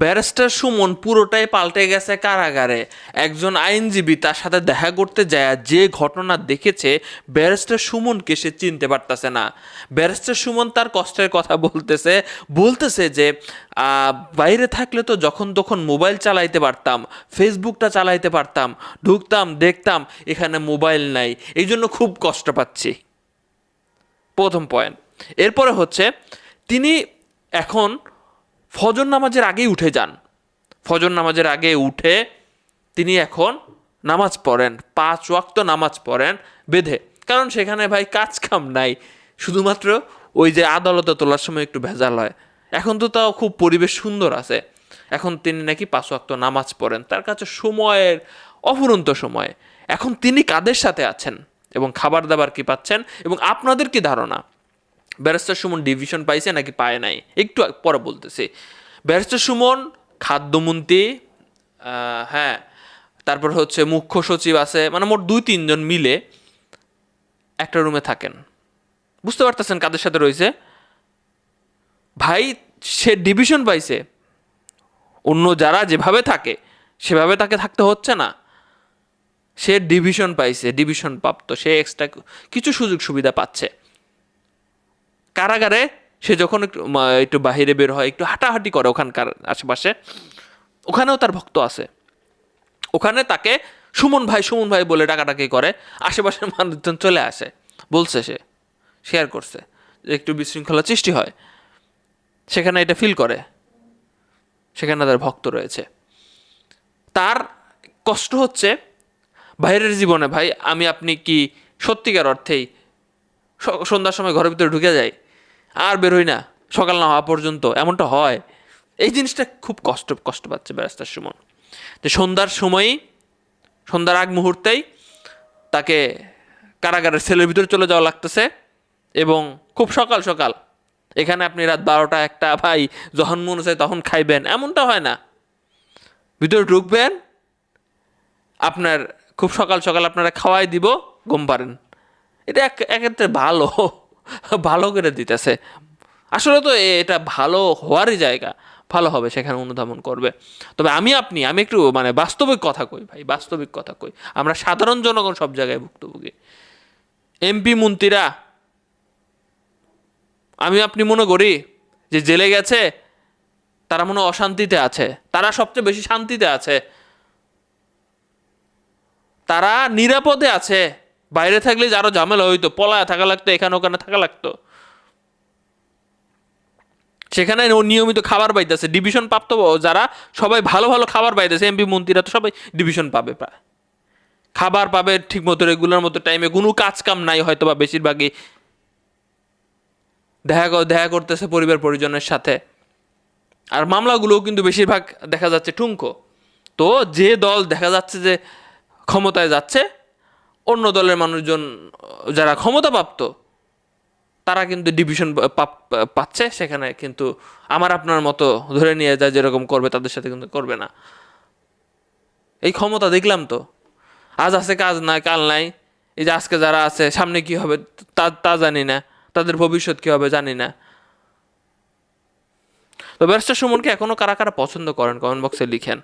Barrister Suman পুরোটাই পাল্টে গেছে কারাগারে। একজন আইনজীবী তার সাথে দেখা করতে যায়, যে ঘটনা দেখেছে, ব্যারিস্টার সুমনকে সে চিনতে পারতেছে না। ব্যারিস্টার সুমন তার কষ্টের কথা বলতেছে বলতেছে যে বাইরে থাকলে তো যখন তখন মোবাইল চালাইতে পারতাম, ফেসবুকটা চালাইতে পারতাম, ঢুকতাম, দেখতাম, এখানে মোবাইল নাই। এই জন্য খুব কষ্ট পাচ্ছি। প্রথম পয়েন্ট এরপরে হচ্ছে, তিনি এখন ফজর নামাজের আগেই উঠে যান। ফজর নামাজের আগে উঠে তিনি এখন নামাজ পড়েন, পাঁচ ওয়াক্ত নামাজ পড়েন বেঁধে। কারণ সেখানে ভাই কাজ কাম নাই, শুধুমাত্র ওই যে আদালতে তোলার সময় একটু ভেজাল হয়। এখন তো তাও খুব পরিবেশ সুন্দর আছে। এখন তিনি নাকি পাঁচ ওয়াক্ত নামাজ পড়েন, তার কাছে সময়ের অফুরন্ত সময়। এখন তিনি কাদের সাথে আছেন এবং খাবার দাবার কি পাচ্ছেন এবং আপনাদের কি ধারণা? ব্যারিস্টার সুমন ডিভিশন পাইছে নাকি পায় নাই? একটু পরে বলতেছি। ব্যারিস্টার সুমন, খাদ্যমন্ত্রী হ্যাঁ তারপর হচ্ছে মুখ্য সচিব আছে মানে মোট দুই তিনজন মিলে একটা রুমে থাকেন। বুঝতে পারতেছেন কাদের সাথে রয়েছে? ভাই, সে ডিভিশন পাইছে। অন্য যারা যেভাবে থাকে, সেভাবে তাকে থাকতে হচ্ছে না। সে ডিভিশন পাইছে ডিভিশন প্রাপ্ত, সে এক্সট্রা কিছু সুযোগ সুবিধা পাচ্ছে। কারাগারে সে যখন একটু একটু বাহিরে বের হয়, একটু হাঁটাহাঁটি করে ওখানকার আশেপাশে, ওখানেও তার ভক্ত আছে। ওখানে তাকে সুমন ভাই সুমন ভাই বলে ডাকাডাকি করে, আশেপাশের মানুষজন চলে আসে, বলছে সে শেয়ার করছে, যে একটু বিশৃঙ্খলা সৃষ্টি হয়। সেখানে এটা ফিল করে, সেখানে তার ভক্ত রয়েছে। তার কষ্ট হচ্ছে বাইরের জীবনে ভাই, আমি আপনি কি সত্যিকার অর্থেই সন্ধ্যার সময় ঘরের ভিতরে ঢুকে যাই? আর বেরোই না, সকাল না হওয়া পর্যন্ত, এমনটা হয়। এই জিনিসটা খুব কষ্ট কষ্ট পাচ্ছে ব্যস্তার সুমন। যে সন্ধ্যার সময়ই, সন্ধ্যার আগ মুহূর্তেই তাকে কারাগারের সেলের ভিতরে চলে যাওয়া লাগতেছে এবং খুব সকাল সকাল। এখানে আপনি রাত বারোটা একটা, ভাই, যখন মন চায় তখন খাইবেন, এমনটা হয় না। ভিতরে ঢুকবেন, আপনার খুব সকাল সকাল আপনারা খাওয়াই দিব, ঘুম পারেন এটা এক এক্ষেত্রে ভালো। ভালো করে দিতেছে। আসলে তো এটা ভালো হওয়ারই জায়গা, ভালো হবে সেখানে অনুধাবন করবে। তবে আমি আপনি, আমি একটু মানে বাস্তবিক কথা কই ভাই, বাস্তবিক কথা কই। আমরা সাধারণ জনগণ সব জায়গায় ভুক্তভোগী। এমপি মন্ত্রীরা, আমি আপনি মনে করি যে জেলে গেছে, তারা মনে অশান্তিতে আছে, তারা সবচেয়ে বেশি শান্তিতে আছে। তারা নিরাপদে আছে বাইরে থাকলে যে আরও ঝামেলা হইতো, পলায় থাকা লাগতো, এখানে ওখানে থাকা লাগতো। সেখানে ও নিয়মিত খাবার পাইতেছে ডিভিশন প্রাপ্ত যারা সবাই ভালো ভালো খাবার পাইতেছে এমপি মন্ত্রীরা তো সবাই ডিভিশন পাবে প্রায়। খাবার পাবে ঠিক মতো রেগুলার মতো টাইমে কোনো কাজ কাম নাই হয়তো বা বেশিরভাগই। দেখা দেখা করতেছে পরিবার পরিজনের সাথে। আর মামলাগুলোও কিন্তু বেশিরভাগ দেখা যাচ্ছে ঠুনকো। তো যে দল দেখা যাচ্ছে যে ক্ষমতায় যাচ্ছে অন্য দলের মানুষজন, যারা ক্ষমতাপ্রাপ্ত, তারা কিন্তু ডিভিশন পাচ্ছে। সেখানে কিন্তু আমার আপনার মতো ধরে নিয়ে যায় যেরকম করবে, তাদের সাথে কিন্তু করবে না। এই ক্ষমতা দেখলাম তো। আজ আছে কাজ নাই, কাল নাই। এই যে আজকে যারা আছে, সামনে কি হবে, তা তা জানি না। তাদের ভবিষ্যৎ কি হবে, জানি না। তো ব্যারিস্টার সুমনকে এখনও কারা কারা পছন্দ করেন, কমেন্ট বক্সে লিখেন।